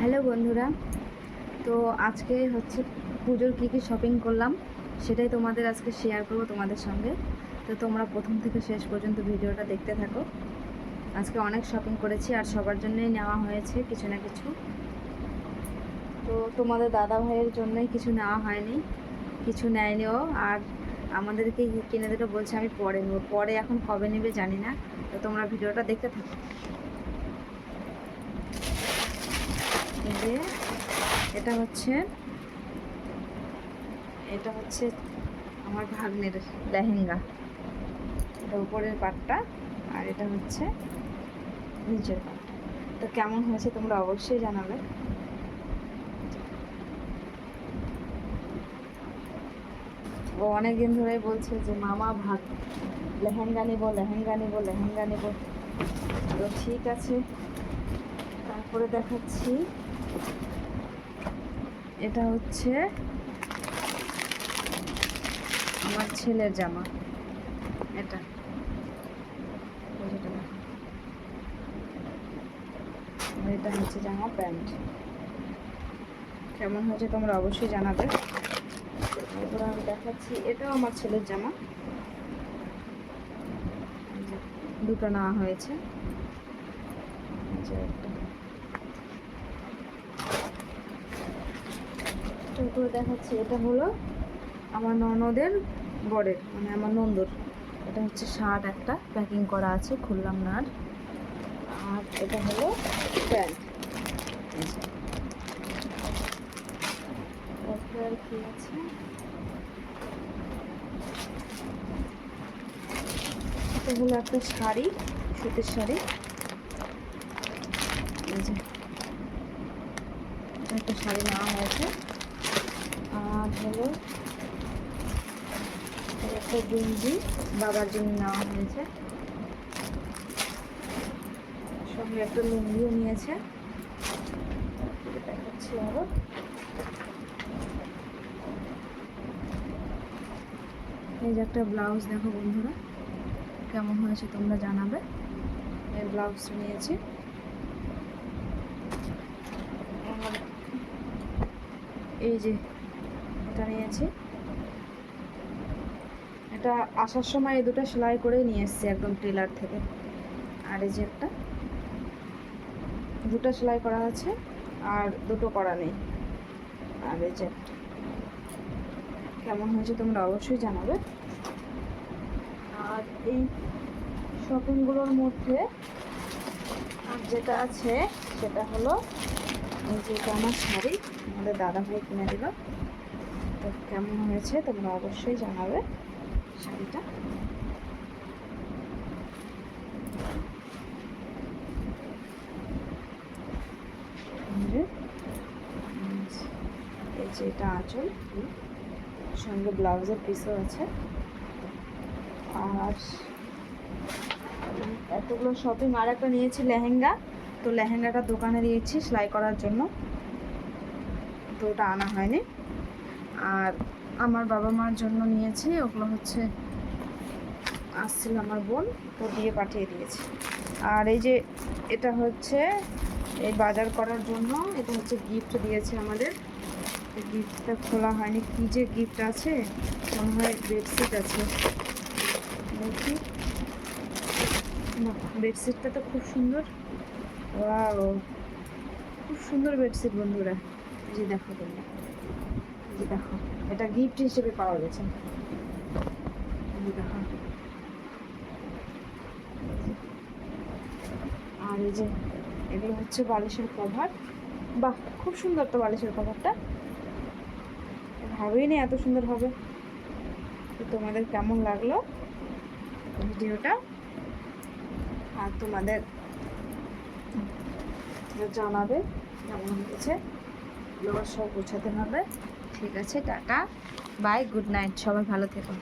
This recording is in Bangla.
হ্যালো বন্ধুরা, তো আজকে হচ্ছে পুজোর কী কী শপিং করলাম সেটাই তোমাদের আজকে শেয়ার করব তোমাদের সঙ্গে। তো তোমরা প্রথম থেকে শেষ পর্যন্ত ভিডিওটা দেখতে থাকো। আজকে অনেক শপিং করেছি আর সবার জন্যই নেওয়া হয়েছে কিছু না কিছু। তো তোমাদের দাদা ভাইয়ের জন্যই কিছু নেওয়া হয়নি, কিছু নেয়নিও আর আমাদেরকে কিনে দিতে বলছে আমি পরে নেব। পরে এখন কবে নেবে জানি না, তো তোমরা ভিডিওটা দেখতে থাকো এই যে এটা হচ্ছে এটা হচ্ছে আমার ভাগ্নের লেহেঙ্গা। এটা উপরের পাটটা আর এটা হচ্ছে নিচের পাটটা তো কেমন হয়েছে তোমরা অবশ্যই জানাবে। ও অনেক দিন ধরেই বলছে যে, মামা, ভাগ, লেহেঙ্গা নিব লেহেঙ্গা নিব লেহেঙ্গা নিব। তো ঠিক আছে, তারপরে দেখাচ্ছি। এটা হচ্ছে আমার ছেলের জামা। এটা। এটা হচ্ছে জামা প্যান্ট। কেমন হয়েছে তোমরা অবশ্যই জানাবে। এরপর আমি দেখাচ্ছি, এটাও আমার ছেলের জামা। দুটো নেওয়া হয়েছে। এই একটা তারপরে দেখাচ্ছি, এটা হলো আমার ননদের বরের মানে আমার নন্দর। এটা হচ্ছে শার্ট একটা প্যাকিং করা আছে খুললাম না আর। আর এটা হলো প্যান্ট। কি আছে? এটা হলো একটা শাড়ি, সুতির শাড়ি। একটা শাড়ি নেওয়া হয়েছে আর হলো একটা গেঞ্জি বাবার জন্য নেওয়া হয়েছে। সঙ্গে একটা লুঙ্গিও নিয়েছে। দেখাচ্ছি এই যে একটা ব্লাউজ দেখো বন্ধুরা, কেমন হয়েছে তোমরা জানাবে। এই ব্লাউজটা নিয়েছি। এই যে এটা নিয়েছি। এটা আসার সময় এই দুটো সেলাই করে নিয়ে এসেছি একদম টেলার থেকে। আর এই যে একটা, দুটো সেলাই করা আছে আর দুটো করা নেই। আর এই যে কেমন হয়েছে তোমরা অবশ্যই জানাবে। আর এই শপিংগুলোর মধ্যে আর যেটা আছে সেটা হলো এই যে আমার শাড়ি, আমাদের দাদা ভাই কিনে দিল। তো কেমন হয়েছে তোমরা অবশ্যই জানাবে শাড়িটা। এই যে, আঁচল। সঙ্গে ব্লাউজের পিসও আছে। আর এতগুলো শপিং আর একটা নিয়েছি লেহেঙ্গা। তো লেহেঙ্গাটা দোকানে দিয়েছি সেলাই করার জন্য। তো ওটা আনা হয়নি। আর আমার বাবা মার জন্য নিয়েছি, ওগুলো হচ্ছে আসছিল আমার বোন তো দিয়ে পাঠিয়ে দিয়েছে। আর এই যে এটা হচ্ছে এই বাজার করার জন্য, এটা হচ্ছে গিফট দিয়েছে আমাদের। গিফটটা খোলা হয়নি। কী যে গিফট আছে? মনে হয় বেডশিট আছে। দেখি। বেডশিটটা তো খুব সুন্দর। ওয়াও খুব সুন্দর বেডশিট বন্ধুরা। এই যে দেখো দেখো, এটা গিফট হিসেবে পাওয়া গেছে। দেখো। আর এই যে, এগুলো হচ্ছে বালিশের কভার বাহ, খুব সুন্দর তো বালিশের কভারটা ভাবেই এত সুন্দর হবে। তো তোমাদের কেমন লাগল ভিডিওটা? আর তোমাদের জানাবে কেমন হয়েছে? এগুলো সব গোছাতে হবে। ঠিক আছে টাটা। বাই গুড নাইট সবাই ভালো থেকো।